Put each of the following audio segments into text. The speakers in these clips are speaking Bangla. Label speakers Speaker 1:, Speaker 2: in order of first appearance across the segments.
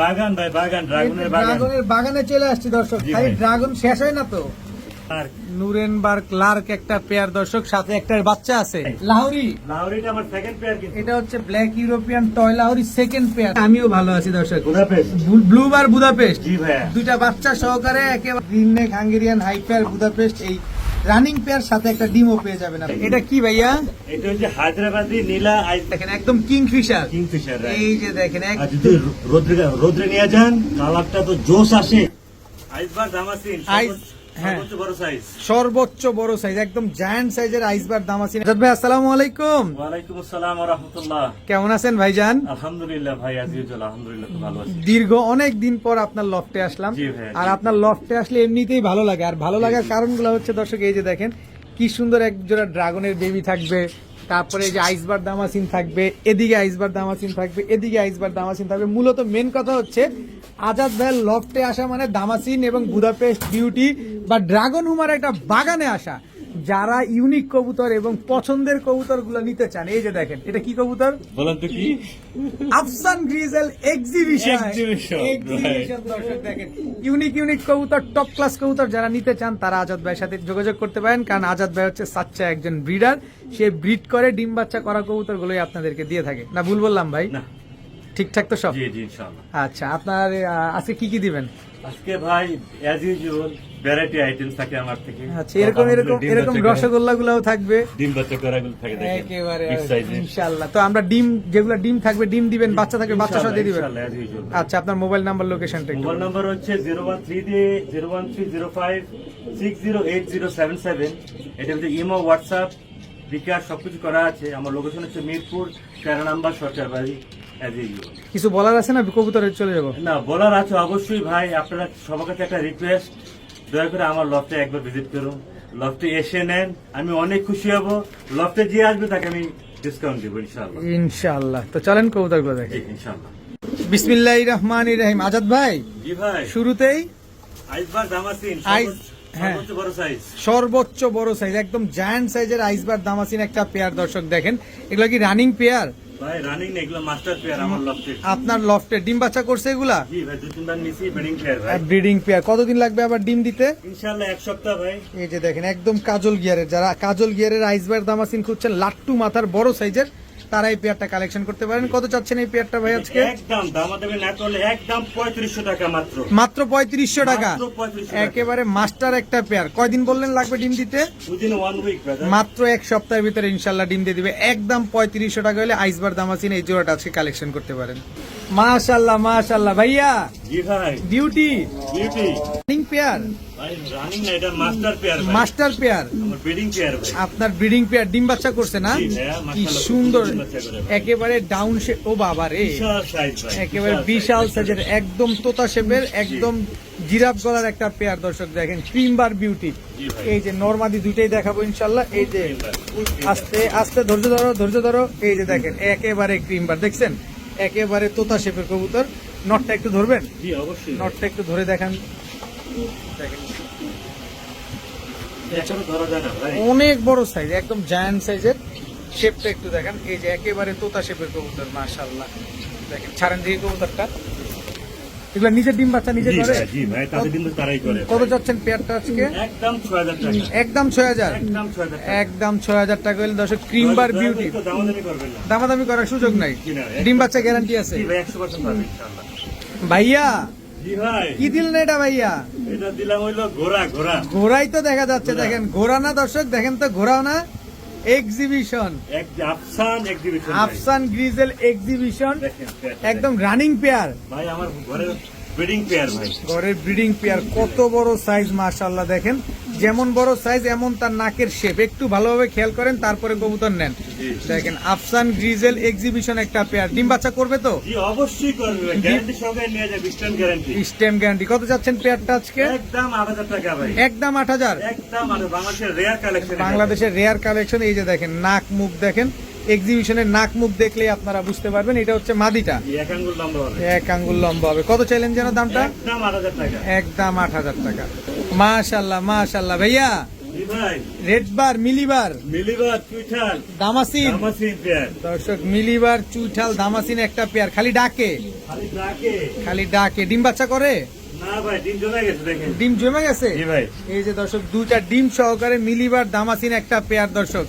Speaker 1: বাগান ভাই বাগান ড্রাগনের বাগান।
Speaker 2: ড্রাগনের বাগানে চলে আসছি দর্শক।
Speaker 1: ভাই।
Speaker 2: ড্রাগন শেষ হয় না তো?
Speaker 1: আর
Speaker 2: নুরেনবার্গ লার্ক একটা পেয়ার দর্শক সাথে একটা বাচ্চা আছে। লাহোরি।
Speaker 1: লাহোরিটা আমার সেকেন্ড পেয়ার কিন্তু।
Speaker 2: এটা হচ্ছে black European toy Lahori second pair আমিও ভালো আছি দর্শক।
Speaker 1: বুদাপেস্ট
Speaker 2: ব্লু বার বুদাপেস্ট
Speaker 1: জি ভাইয়া।
Speaker 2: দুইটা বাচ্চা সহকারে একেবারে green neck Hungarian high pair Budapest এই রানিং পেয়ার সাথে একটা ডিমও পেয়ে যাবেন না এটা কি ভাইয়া?
Speaker 1: এটা হচ্ছে হায়দ্রাবাদি নীলা আইস
Speaker 2: দেখেন একদম কিংফিশার।
Speaker 1: কিংফিশার
Speaker 2: এই যে দেখেন
Speaker 1: যদি রোদ্রে রোদ্রে নিয়ে যান কালারটা তো জোশ আসে। আইসবার দামাসিন
Speaker 2: আইস-।
Speaker 1: সর্বোচ্চ বড় সাইজ
Speaker 2: সর্বোচ্চ বড় সাইজ একদম জায়ান্ট সাইজের আইসবার দাম আছে। ভাই আসসালামু আলাইকুম।
Speaker 1: ওয়ালাইকুম আসসালাম ওয়া রাহমাতুল্লাহ।
Speaker 2: কেমন আছেন ভাইজান?
Speaker 1: আলহামদুলিল্লাহ ভাই আজিজুল আলহামদুলিল্লাহ ভালো আছি।
Speaker 2: দীর্ঘ অনেক দিন পর আপনার লফটে আসলাম। আর আপনার লফটে আসলে এমনিতেই ভালো লাগে। আর ভালো লাগার কারণগুলো হচ্ছে দর্শক এই যে দেখেন কি সুন্দর একজোড়া ড্রাগনের বেবি থাকবে। তারপরে যে আইসবার দামাসিন থাকবে, এদিকে আইসবার দামাসিন থাকবে, এদিকে আইসবার দামাসিন থাকবে। মূলত মেন কথা হচ্ছে, আজাদ ভাইয়ের লফটে আসা মানে দামাসিন এবং বুদাপেস্ট বিউটি বা ড্রাগন হুমার একটা বাগানে আসা। যারা ইউনিক কবুতর এবং পছন্দের কবুতরগুলো নিতে চান এই যে দেখেন এটা কি কবুতর?
Speaker 1: বলেন তো কি?
Speaker 2: আফসান গ্রিজেল এক্সিবিশন এক্সিবিশন দর্শক দেখেন ইউনিক ইউনিক কবুতর টপ ক্লাস কবুতর যারা নিতে চান তারা আজাদ ভাইয়ের সাথে যোগাযোগ করতে পারেন কারণ আজাদ ভাই হচ্ছে সাচ্চা একজন ব্রিডার। সে ব্রিড করে ডিম বাচ্চা করা কবুতর গুলোই আপনাদেরকে দিয়ে থাকে। না ভুল বললাম ভাই?
Speaker 1: না।
Speaker 2: ঠিকঠাক তো সব?
Speaker 1: জি জি ইনশাআল্লাহ।
Speaker 2: আচ্ছা আপনার আজকে কি কি দিবেন?
Speaker 1: আজকে ভাই অ্যাজ ইউজুয়াল ভ্যারাইটি আইটেমস থাকে আমার থেকে।
Speaker 2: আচ্ছা এরকম এরকম এরকম রসগোল্লা গুলাও থাকবে?
Speaker 1: ডিম বাচ্চা থাকে দেখেন
Speaker 2: একেবারে ইনশাল্লাহ তো আমরা ডিম যেগুলো ডিম থাকবে ডিম দিবেন বাচ্চা থাকবে বাচ্চা সহ দিয়ে দিবেন?
Speaker 1: ইনশাআল্লাহ
Speaker 2: আচ্ছা আপনার মোবাইল নাম্বার লোকেশনটা
Speaker 1: মোবাইল নাম্বার হচ্ছে জিরো ওয়ান থ্রি দিয়ে zero one three zero five six zero eight zero seven seven এটা হচ্ছে ইমো হোয়াটসঅ্যাপ বিকাশ সবকিছু করা আছে। আমার লোকেশন হচ্ছে মিরপুর তেরো নাম্বার সরকার বাড়ি
Speaker 2: কিছু বলার আছে না? কবুতরে চলে যাব।
Speaker 1: না বলার আছে অবশ্যই ভাই। আপনারা সবার কাছে একটা রিকোয়েস্ট দয়া করে আমার লফটে একবার ভিজিট করুন। লফটে এসে নেন। আমি অনেক খুশি হব। লফটে যে আসবে তাকে আমি ডিসকাউন্ট দেবো ইনশাআল্লাহ।
Speaker 2: ইনশাআল্লাহ। তো চলেন কবুতরগুলো দেখে।
Speaker 1: ইনশাআল্লাহ।
Speaker 2: বিসমিল্লাহ রহমান রহিম। আজাদ ভাই
Speaker 1: জি ভাই।
Speaker 2: শুরুতেই
Speaker 1: আইসবার দামাসিন
Speaker 2: হ্যাঁ।
Speaker 1: সর্বোচ্চ বড় সাইজ
Speaker 2: সর্বোচ্চ বড় সাইজ একদম জায়ান্ট সাইজের আইসবার দামাসিন একটা পেয়ার দর্শক দেখেন। এগুলো কি রানিং পেয়ার
Speaker 1: ভাই রানিং এগুলো মাস্টার পেয়ার আমার লফটে।
Speaker 2: আপনার লফটে ডিম বাচ্চা করছে এগুলা?
Speaker 1: জি ভাই তিনবার নিছি ব্রিডিং পেয়ার ভাই।
Speaker 2: ব্রিডিং পেয়ার কতদিন লাগবে আবার ডিম দিতে?
Speaker 1: ইনশাআল্লাহ এক সপ্তাহ ভাই।
Speaker 2: এই যে দেখেন একদম কাজল গিয়ারের যারা কাজল গিয়ারের আইসবার দামাসিন খুঁজছেন লাট্টু মাথার বড় সাইজের তারা এই পেয়ারটা কালেকশন করতে পারেন। কত চাচ্ছেন এই পেয়ারটা ভাই আজকে?
Speaker 1: একদম দামাদামি না করলে একদম পঁয়ত্রিশশো টাকা মাত্র।
Speaker 2: মাত্র পঁয়ত্রিশশো টাকা?
Speaker 1: 3500 টাকা।
Speaker 2: একেবারে মাস্টার একটা পেয়ার। কয়দিন বললেন লাগবে ডিম দিতে?
Speaker 1: ওয়ান উইক
Speaker 2: মাত্র এক সপ্তাহের ভিতরে ইনশাল্লাহ ডিম দিয়ে দিবে। একদম পঁয়ত্রিশশো টাকা হলে আইসবার দাম আছে এই জোড়াটা আজকে কালেকশন করতে পারেন। মাশাল্লাহ মাশাল্লাহ। ভাইয়া
Speaker 1: জি ভাই
Speaker 2: বিউটি
Speaker 1: বিউটি
Speaker 2: রানিং পেয়ার
Speaker 1: ভাই রানিং না এটা মাস্টার প্লেয়ার ভাই।
Speaker 2: মাস্টার পেয়ার
Speaker 1: আমার ব্রিডিং প্লেয়ার ভাই।
Speaker 2: আপনার ব্রিডিং পেয়ার ডিম বাচ্চা করছে না? কি সুন্দর। একেবারে ডাউন শেপ ও বাবা রে। একেবারে বিশাল সাইজের একদম তোতা শেপের একদম জিরাফ গলার একটা পেয়ার দর্শক দেখেন। ক্রিম বার বিউটি এই যে নর্মাদি দুইটাই দেখাবো ইনশাল্লাহ এই যে আস্তে আস্তে ধৈর্য ধরো ধৈর্য ধরো। এই যে দেখেন একেবারে ক্রিম বার দেখছেন? একেবারে তোতা শেপের কবুতর। নটটা একটু ধরবেন?
Speaker 1: জি অবশ্যই।
Speaker 2: নটটা একটু ধরে দেখান। অনেক বড় সাইজ একদম জায়ান্ট সাইজের শেপটা একটু দেখেন এই যে একেবারে তোতা শেপের কবুতর মাশাল্লাহ দেখেন ছাড়েন দিয়ে কবুতরটা। এগুলো নিজের ডিম বাচ্চা নিজে করে?
Speaker 1: জি ভাই তাদের কিন্তু তারাই করে
Speaker 2: কত যাচ্ছেন পেয়ারটা আজকে?
Speaker 1: একদম ছয় হাজার টাকা।
Speaker 2: একদম ছয় হাজার?
Speaker 1: একদম ছয় হাজার টাকা।
Speaker 2: একদম ছয় হাজার টাকা হলে দর্শক ক্রিম বার বিউটি
Speaker 1: দামাদামি করবেন
Speaker 2: দামাদামি করার সুযোগ নাই। ডিম বাচ্চা গ্যারান্টি আছে।
Speaker 1: জি ভাই একশো পার্সেন্ট পাবেন ইনশাআল্লাহ।
Speaker 2: ভাইয়া কি দিলেন এটা ভাইয়া?
Speaker 1: এটা দিলাম হইল ঘোড়া ঘোড়া।
Speaker 2: ঘোড়াই তো দেখা যাচ্ছে দেখেন। ঘোড়া না দর্শক দেখেন তো ঘোড়াও না। Exhibition
Speaker 1: Afsan exhibition
Speaker 2: Afsan grizzle exhibition একদম রানিং পেয়ার
Speaker 1: ভাই আমার ঘরের ব্রিডিং পেয়ার ভাই।
Speaker 2: ঘরের ব্রিডিং পেয়ার কত বড় সাইজ মাশাআল্লাহ দেখেন। যেমন বড় সাইজ এমন তার নাকের শেপ একটু ভালোভাবে খেয়াল করেন তারপরে কবুতর নেন। দেখেন আফসান গ্রিজেল এক্সিবিশন একটা পেয়ার ডিম বাচ্চা করবে তো?
Speaker 1: অবশ্যই করবে। গ্যারান্টি সঙ্গে নিয়ে যাবে স্ট্যান্ড গ্যারান্টি
Speaker 2: স্টেম গ্যারান্টি কত যাচ্ছেন পেয়ারটা আজকে?
Speaker 1: একদম আট হাজার টাকা ভাই।
Speaker 2: একদম আট হাজার?
Speaker 1: একদম বাংলাদেশের রেয়ার কালেকশন
Speaker 2: বাংলাদেশের রেয়ার কালেকশন এই যে দেখেন নাক মুখ দেখেন। এক্সিবিশনের নাক মুখ দেখলেই আপনারা বুঝতে পারবেন এটা হচ্ছে মাদিটা।
Speaker 1: এক আঙ্গুল লম্বা হবে।
Speaker 2: এক আঙ্গুল লম্বা হবে। কত চাইলেন যেন দামটা?
Speaker 1: একদম আট হাজার টাকা।
Speaker 2: মাশাল্লাহ মাশাল্লাহ ভাইয়া
Speaker 1: জি ভাই।
Speaker 2: Red bar mealy bar.
Speaker 1: Mealy bar চুইঠাল।
Speaker 2: দামাসিন।
Speaker 1: Damascene pair.
Speaker 2: দর্শক মিলিবার চুইঠাল দামাসিন একটা পেয়ার। খালি ডাকে।
Speaker 1: খালি ডাকে।
Speaker 2: খালি ডাকে। ডিম বাচ্চা করে?
Speaker 1: ডিম জমে গেছে
Speaker 2: এই যে দর্শক দুইটা ডিম সহকারে মিলিবার দামাসিন একটা পেয়ার দর্শক।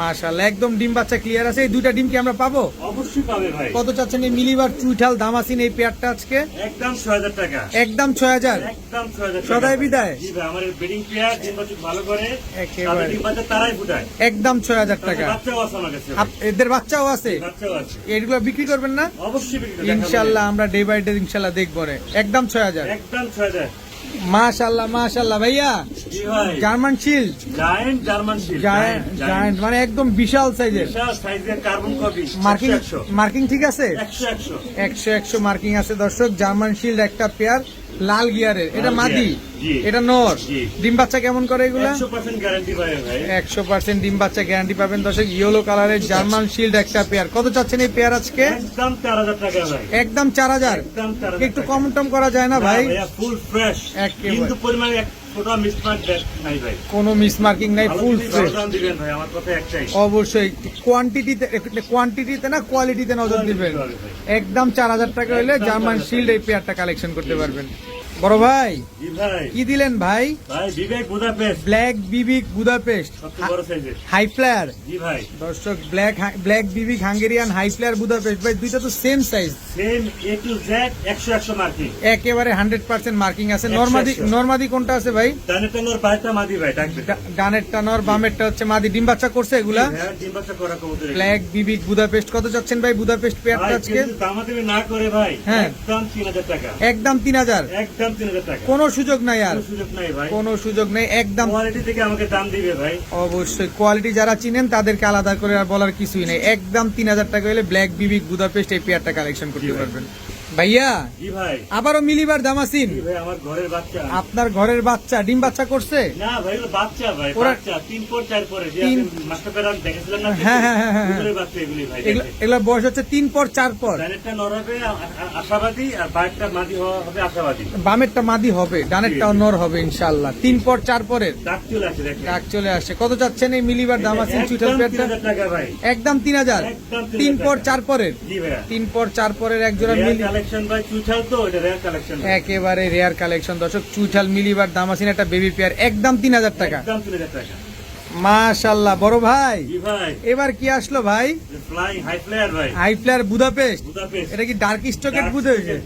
Speaker 2: মাশাআল্লাহ একদম ডিম বাচ্চা ক্লিয়ার আছে। এই দুইটা ডিম কি আমরা পাবো?
Speaker 1: অবশ্যই পাবে ভাই।
Speaker 2: কত চাচ্ছেন এই মিলিবার চুইঠাল দামাসিন এই পেয়ারটা আজকে?
Speaker 1: একদম ছয় হাজার টাকা।
Speaker 2: একদম ছয় হাজার?
Speaker 1: একদম ছয় হাজার
Speaker 2: সদাই বিদায়?
Speaker 1: জি ভাই বেডিং পেয়ার ডিম বাচ্চা ভালো করে।
Speaker 2: একেবারে।
Speaker 1: ডিম বাচ্চা তারাই ফুটায়।
Speaker 2: একদম ছয় হাজার টাকা।
Speaker 1: বাচ্চাও আছে আমার কাছে
Speaker 2: এদের বাচ্চাও আছে?
Speaker 1: বাচ্চাও আছে।
Speaker 2: এগুলো বিক্রি করবেন না?
Speaker 1: অবশ্যই বিক্রি করে দেখাবো।
Speaker 2: ইনশাল্লাহ আমরা ডে বাই ডে ইনশাল্লাহ দেখব রে। একদম ছয় হাজার।
Speaker 1: একদম ছয় হাজার।
Speaker 2: মাশাল্লাহ মাশাল্লাহ ভাইয়া। German shield
Speaker 1: giant German shield
Speaker 2: giant giant মানে একদম বিশাল সাইজের
Speaker 1: সাইজের কার্বন কপি
Speaker 2: মার্কিং মার্কিং ঠিক আছে?
Speaker 1: একশো একশো।
Speaker 2: মার্কিং আছে দর্শক। জার্মান শিল্ড একটা পেয়ার লাল গিয়ারের এটা মাদি। এটা নর। ডিম বাচ্চা কেমন করে এগুলা?
Speaker 1: একশো পার্সেন্ট
Speaker 2: ডিম বাচ্চা গ্যারান্টি পাবেন দর্শক। ইয়েলো কালারের জার্মান শিল্ড একটা পেয়ার কত চাচ্ছেন এই পেয়ার আজকে?
Speaker 1: একদম চার হাজার
Speaker 2: একটু। কম টম করা যায় না ভাই?
Speaker 1: Full fresh. কিন্তু পরিমাণে
Speaker 2: কোনো মিসমার্কিং নাই ফুল অবশ্যই কোয়ান্টিটিতে কোয়ান্টিটিতে না কোয়ালিটিতে নজর দিবেন। একদম চার হাজার টাকা হলে জার্মান
Speaker 1: 4,000
Speaker 2: শিল্ড এই পেয়ারটা কালেকশন করতে পারবেন। বড় ভাই কি দিলেন ভাই?
Speaker 1: বিবেক বুদাপেস্ট।
Speaker 2: ব্ল্যাক বিবিক বুদাপেস্ট। হাই ফ্লায়ার দর্শক ব্ল্যাক ব্ল্যাক বিবিক হাঙ্গেরিয়ান হাই ফ্লায়ার বুদাপেস্ট। ভাই দুইটা তো same size
Speaker 1: same A to Z একশো একশো মার্কিং
Speaker 2: একেবারে হান্ড্রেড পার্সেন্ট মার্কিং আছে। নর্মাদি নর্মাদি কোনটা আছে ভাই?
Speaker 1: মাদি
Speaker 2: ডানেরটা নর বামেরটা হচ্ছে মাদি। ডিম বাচ্চা করছে এগুলা?
Speaker 1: হ্যাঁ ডিম বাচ্চা করা কবুতর
Speaker 2: ব্ল্যাক বিবিক বুদাপেস্ট। কত চাচ্ছেন ভাই বুদাপেস্ট পেয়ারটা আজকে?
Speaker 1: দামাদামি না করে ভাই
Speaker 2: হ্যাঁ।
Speaker 1: একদম তিন হাজার টাকা।
Speaker 2: একদম তিন হাজার।
Speaker 1: একদম তিন হাজার টাকা।
Speaker 2: কোনো সুযোগ নাই আর।
Speaker 1: সুযোগ নাই ভাই।
Speaker 2: কোনো সুযোগ নেই একদম
Speaker 1: কোয়ালিটি থেকে আমাকে দাম দিবে ভাই।
Speaker 2: অবশ্যই কোয়ালিটি যারা চিনেন তাদেরকে আলাদা করে আর বলার কিছুই নেই। একদম তিন হাজার টাকা হলে ব্ল্যাক বিবিক গুদাপেস্ট এই পেয়ারটা কালেকশন করতে পারবেন। ভাইয়া
Speaker 1: ভাই।
Speaker 2: আবারও মিলিবার দামাসিন।
Speaker 1: আমার ঘরের বাচ্চা।
Speaker 2: আপনার ঘরের বাচ্চা ডিম বাচ্চা করছে?
Speaker 1: না ভাই বাচ্চা ভাই বাচ্চা তিন পর চার পরে। না
Speaker 2: হ্যাঁ, হ্যাঁ, হ্যাঁ।
Speaker 1: বাচ্চা এগুলি ভাই
Speaker 2: এগুলো বয়স হচ্ছে তিন পর চার পর।
Speaker 1: ডানেরটা নড়াবে আশাবাদী আর বাইরটা মাদি হবে আশাবাদী।
Speaker 2: বামেরটা মাদি হবে ডানেরটাও নর হবে ইনশাল্লাহ তিন পর চার পরের।
Speaker 1: ডাক চলে আসে
Speaker 2: ডাক চলে আসে। কত চাচ্ছেন এই মিলিবার দামাসিন
Speaker 1: একদম তিন
Speaker 2: পেয়ারটা
Speaker 1: হাজার
Speaker 2: একদম তিন হাজার।
Speaker 1: তিন
Speaker 2: তিন পর চার পরের। তিন পর চার পরের এক জোড়া মিলি
Speaker 1: কালেকশন ভাই চুছাল তো এটা রেয়ার কালেকশন
Speaker 2: একেবারে রেয়ার কালেকশন দর্শক চুইঠাল মিলিবার দামাসিন একটা বেবি পেয়ার একদম তিন হাজার টাকা।
Speaker 1: একদম তিন হাজার টাকা।
Speaker 2: মাশাল্লাহ বড় ভাই। এবার কি আসলো ভাই?
Speaker 1: হাই ফ্লায়ার
Speaker 2: প্লেয়ার বুদাপেস্ট এটা কি ডার্ক স্টকেট বুঝে হয়েছে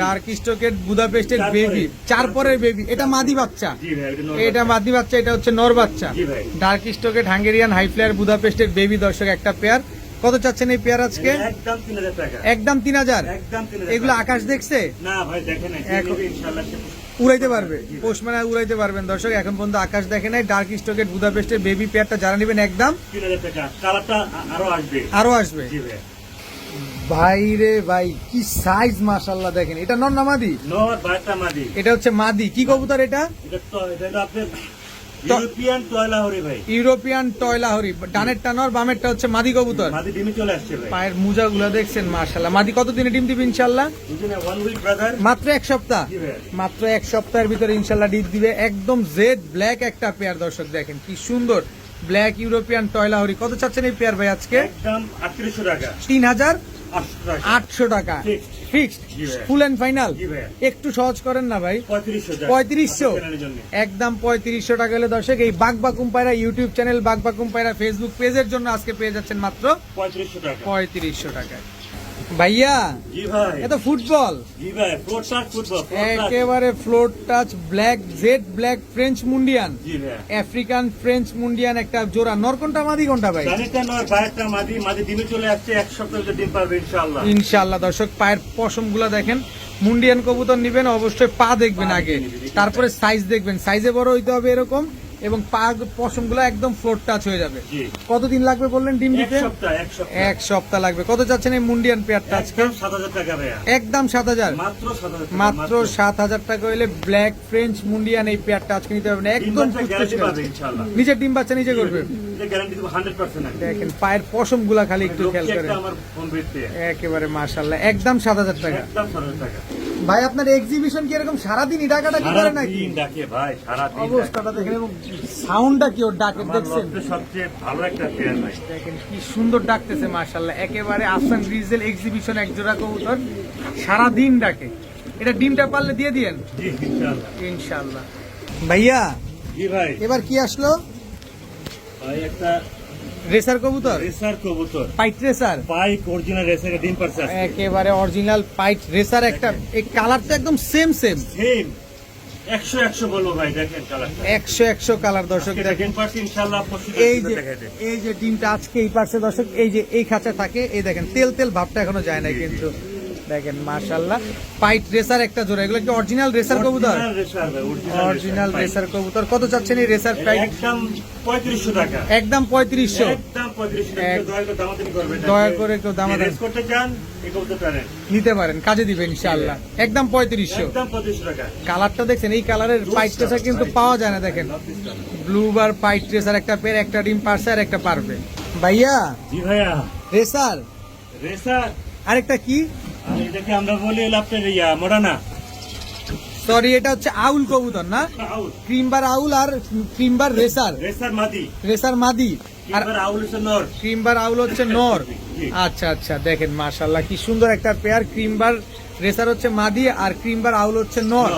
Speaker 2: ডার্ক স্টকেট বুদাপেস্টের বেবি। চার পরের বেবি এটা মাদি বাচ্চা।
Speaker 1: এটা।
Speaker 2: মাদি বাচ্চা এটা হচ্ছে নর বাচ্চা। ডার্ক স্টকেট হাঙ্গেরিয়ান হাই প্লেয়ার বুদাপেস্টের বেবি দর্শক একটা পেয়ার কত চাচ্ছেন এই পেয়ার আজকে?
Speaker 1: একদম তিন হাজার টাকা।
Speaker 2: একদম তিন হাজার?
Speaker 1: একদম তিন হাজার
Speaker 2: এগুলো আকাশ দেখছে?
Speaker 1: না ভাই দেখে নাই। ইনশাল্লাহ
Speaker 2: উড়াইতে পারবে। পোস্টম্যান উড়াইতে পারবেন। দর্শক এখন পর্যন্ত আকাশ দেখে নাই। ডার্ক স্টকেট বুদাপেস্টের বেবি পেয়ারটা যারা নেবেন একদম?
Speaker 1: আরও আসবে।
Speaker 2: আরও আসবে?
Speaker 1: ভাই।
Speaker 2: রে ভাই কি সাইজ মাশাল্লাহ দেখেন। এটা নর
Speaker 1: বাইরটা মাদি।
Speaker 2: এটা হচ্ছে মাদি। কি কবুতর এটা?
Speaker 1: এটা তো এটা হলো আপনার ইউরোপিয়ান টয়লা হরি ভাই।
Speaker 2: ইউরোপিয়ান টয়লাহরি ডানেরটা নর বামেরটা হচ্ছে মাদি কবুতর।
Speaker 1: মাদি ডিমে চলে আসছে ভাই।
Speaker 2: পায়ের মোজা গুলো দেখছেন মাশাল্লাহ মাদি কতদিনে ডিম দিবে
Speaker 1: ব্রাদার
Speaker 2: মাত্র এক সপ্তাহ। মাত্র এক সপ্তাহের ভিতরে ইনশাল্লাহ ডিম দিবে। একদম জেড ব্ল্যাক একটা পেয়ার দর্শক দেখেন কি সুন্দর। ব্ল্যাক ইউরোপিয়ান টয়লাহরি কত চাচ্ছেন এই পেয়ার ভাই আজকে?
Speaker 1: একদম আটত্রিশশো টাকা।
Speaker 2: তিন হাজার
Speaker 1: আটশো টাকা.
Speaker 2: ফিক্সড ফুল অ্যান্ড ফাইনাল একটু সহজ করেন না ভাই।
Speaker 1: পঁয়ত্রিশশো।
Speaker 2: একদম পঁয়ত্রিশশো টাকা হলে দর্শক এই ইউটিউব চ্যানেল ফেসবুক পেজের জন্য আজকে পেয়ে যাচ্ছেন মাত্র
Speaker 1: পঁয়ত্রিশশো টাকা।
Speaker 2: পঁয়ত্রিশশো টাকায়। ভাইয়া
Speaker 1: জি ভাই।
Speaker 2: এ তো ফুটবল।
Speaker 1: জি ভাই ফ্লোর টাচ ফুটবল
Speaker 2: একেবারে ফ্লোর টাচ ব্ল্যাক জেড ব্ল্যাক ফ্রেঞ্চ মুন্ডিয়ান
Speaker 1: জি ভাই।
Speaker 2: আফ্রিকান ফ্রেঞ্চ মুন্ডিয়ান একটা জোড়া। নরকনটা মাদি কোনটা ভাই?
Speaker 1: মাদি। মাদি ডিমে চলে আসছে এক সপ্তাহ ডিম পাবে ইনশাআল্লাহ।
Speaker 2: ইনশাল্লাহ দর্শক পায়ের পশম দেখেন। মুন্ডিয়ান কবুতর নিবেন অবশ্যই পা দেখবেন আগে। তারপরে সাইজ দেখবেন। সাইজে বড় হইতে হবে এরকম। এবং পা পশম একদম ফ্লোর টাচ হয়ে যাবে। কতদিন লাগবে বললেন ডিম দিতে?
Speaker 1: এক সপ্তাহ।
Speaker 2: লাগবে। কত চাচ্ছেন এই মুন্ডিয়ান পেয়ারটা আজকে?
Speaker 1: একদম সাত হাজার। মাত্র সাত হাজার টাকা,
Speaker 2: হইলে ব্ল্যাক ফ্রেঞ্চ মুন্ডিয়ান এই পেয়ারটা আজকে নিতে পারবেন। একদম নিজের ডিম বাচ্চা নিজে করবে। দেখেন পায়ের পশমগুলা খালি একটু খেয়াল করেন।
Speaker 1: আমার ফোন পেতে
Speaker 2: একেবারে মাশাল্লাহ একদম সাত হাজার টাকা। ভাই আপনার এক্সিবিশন কি এরকম সারাদিনই ডাকাডাকি করে নাকি?
Speaker 1: সারাদিন ডাকে ভাই সারাদিন।
Speaker 2: অবস্থাটা দেখেন এবং সাউন্ডটা কি ওর ডাকে দেখছেন?
Speaker 1: সবচেয়ে ভালো একটা ফেয়ার ভাই।
Speaker 2: দেখেন কি সুন্দর ডাকতেছে মাশাল্লাহ একেবারে আফসান গ্রিজেল এক্সিবিশন এক জোড়া কবুতর সারাদিন ডাকে। এটা ডিমটা পারলে দিয়ে দিয়েন?
Speaker 1: জি ইনশাআল্লাহ।
Speaker 2: ভাইয়া
Speaker 1: জি ভাই।
Speaker 2: এবার কি আসলো?
Speaker 1: ভাই একটা
Speaker 2: রেসার কবুতর?
Speaker 1: রেসার কবুতর।
Speaker 2: পাইট রেসার
Speaker 1: পাইট অরিজিনাল রেসার ডিম পারছে
Speaker 2: একেবারে অরিজিনাল পাইট রেসার একটা। এই কালারটা একদম সেম সেম
Speaker 1: সেম একশো একশো বলব ভাই দেখেন
Speaker 2: একশো একশো কালার দর্শক দেখেন। এই যে এই যে ডিমটা আজকে এই পার্সে দর্শক এই যে এই খাঁচা থাকে এই দেখেন তেল তেল ভাবটা এখনও যায় না কিন্তু। দেখেন মাশাল্লাহ পাইট রেসার একটা জোড়া এগুলো কি অরিজিনাল রেসার কবুতর? অরিজিনাল রেসার কবুতর। কত চাচ্ছেন এই রেসার প্রাইস
Speaker 1: একদম পঁয়ত্রিশশো টাকা।
Speaker 2: একদম পঁয়ত্রিশশো।
Speaker 1: একদম পঁয়ত্রিশশো টাকা।
Speaker 2: এক-
Speaker 1: দয়া করে
Speaker 2: কেউ
Speaker 1: যে রেস করতে চান এই কবুতরটা
Speaker 2: নিতে পারেন কাজে দিবেন ইনশাআল্লাহ। একদম পঁয়ত্রিশশো।
Speaker 1: একদম পঁয়ত্রিশশো টাকা।
Speaker 2: কালারটা দেখছেন এই কালারের পাইট রেসার কিন্তু পাওয়া যায় না দেখেন। ব্লু বার পাইট রেসার একটা পের একটা ডিম পারছে আর একটা পারবে। ভাইয়া
Speaker 1: জি ভাইয়া।
Speaker 2: রেসার।
Speaker 1: রেসার।
Speaker 2: আরেকটা কি?
Speaker 1: এটাকে আমরা বলি আপনার ইয়া মোড়ানা
Speaker 2: সরি এটা হচ্ছে আউল কবুতর না? ক্রিমবার আউল আর ক্রিমবার রেসার।
Speaker 1: রেসার মাদি।
Speaker 2: রেসার মাদি। আর
Speaker 1: আউল হচ্ছে নর।
Speaker 2: ক্রিমবার আউল হচ্ছে নর। আচ্ছা আচ্ছা দেখেন কি সুন্দর একটা পেয়ার ক্রিমবার রেসার হচ্ছে মাদি আর ক্রিমবার আউল হচ্ছে নর।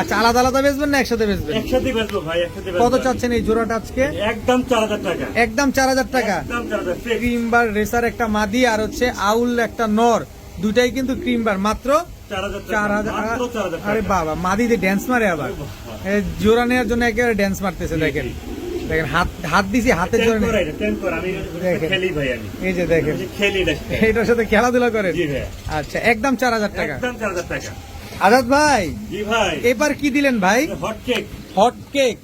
Speaker 2: আচ্ছা আলাদা আলাদা বেচবেন না একসাথে বেচবেন?
Speaker 1: একসাথে বেচবো ভাই একসাথে
Speaker 2: কত চাচ্ছেন এই জোড়াটা আজকে?
Speaker 1: একদম চার হাজার টাকা।
Speaker 2: একদম চার হাজার টাকা।
Speaker 1: একদম চার
Speaker 2: ক্রিমবার রেসার একটা মাদি আর হচ্ছে আউল একটা নর। দুটাই কিন্তু।
Speaker 1: চার হাজার মাত্র চার হাজার
Speaker 2: আরে বাবা মাদি দিয়ে ড্যান্স মারে আবার। জোড়া নেওয়ার জন্য একেবারে ড্যান্স মারতেছে দেখেন। দেখেন হাত হাত দিছি হাতে
Speaker 1: Ten
Speaker 2: জোড়া
Speaker 1: করা
Speaker 2: নেই।
Speaker 1: এটা, ten করা। আমি এটা
Speaker 2: দেখেন।
Speaker 1: খেলি ভাই আমি।
Speaker 2: এই যে দেখেন।
Speaker 1: আমি
Speaker 2: এইটার সাথে খেলাধুলা করেন। আচ্ছা একদম চার হাজার টাকা।
Speaker 1: একদম চার হাজার টাকা।
Speaker 2: আজাদ ভাই এবার কি দিলেন ভাই? Hot cake.
Speaker 1: Hot cake.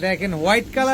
Speaker 2: দেখেন হোয়াইট কালার